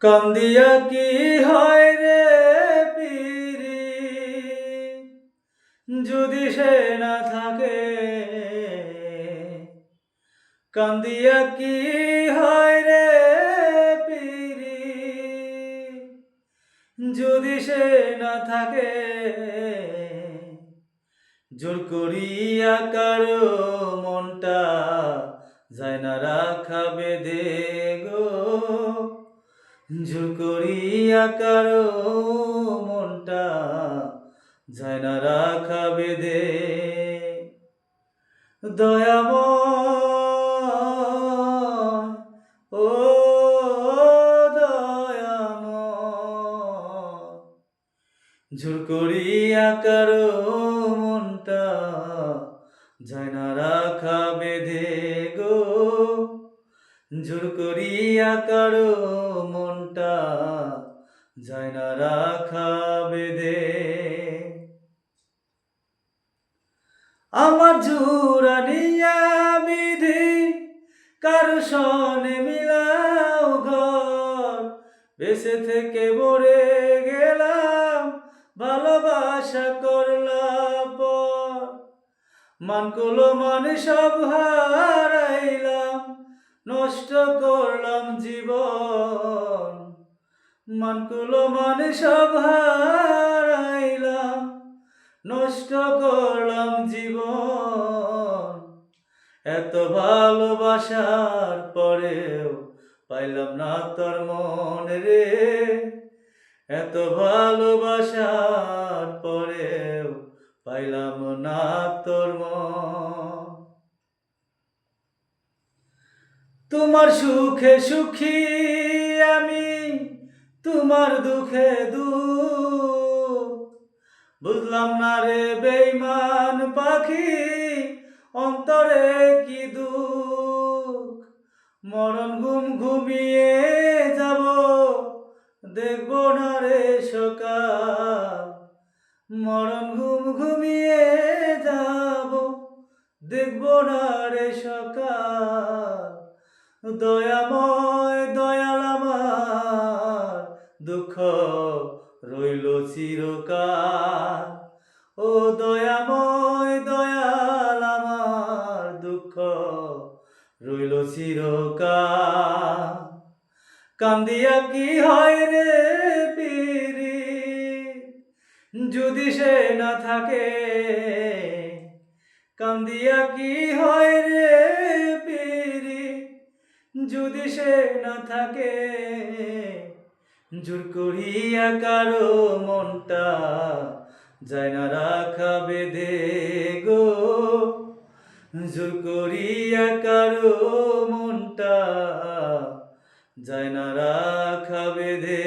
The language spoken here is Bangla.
কান্দিয়া কি হয় রে পিরি? যদি সে না থাকে, কান্দিয়া কি হয় রে পিরি? যদি সে না থাকে, জোর করিয়া কারও মনটা যায় না রাখা বেদে জোর করিয়া কারও মনটা যায় না রাখা বেদে দয়াময় ও দয়াময়। জোর করিয়া কারও মনটা যায় না রাখা বেঁধে গো। জোর করিয়া কারও মনটা যায় না রাখা বেঁধে। আমার জুরানিয়া বিধি কারও সনে মিলাও ঘর। বেঁচে থেকে মরে গেলাম, ভালোবাসা করলাম পর। মানকুলো মানে সব হারাইলাম, নষ্ট করলাম জীবন। মানকুলো মানে সব হারাইলাম, নষ্ট করলাম জীবন। এত ভালোবাসার পরেও পাইলাম না তোর মন রে। এত ভালোবাসার পরেও পাইলাম না তোর মন। তোমার সুখে সুখী আমি তোমার দুঃখে দু বুঝলাম না রে বেইমান পাখি, অন্তরে কি দুঃখ? মরণ ঘুম ঘুমিয়ে যাব, দেখব না রে সকাল। মরণ ঘুম ঘুমিয়ে যাব, দেখব না রে সকাল। দয়াময় দয়াল আমার। দুঃখ রইল চিরকাল। ও দয়াময় দয়াল, আমার দুঃখ রইল চিরকাল। কান্দিয়া কি হয় রে পিরি? যদি সে না থাকে, কান্দিয়া কি হয় রে পিরি? যদি সে না থাকে জোর করিয়া কারও মনটা যায় না রাখা বেদে গো। জোর করিয়া কারও মনটা যায় না রাখা বেদে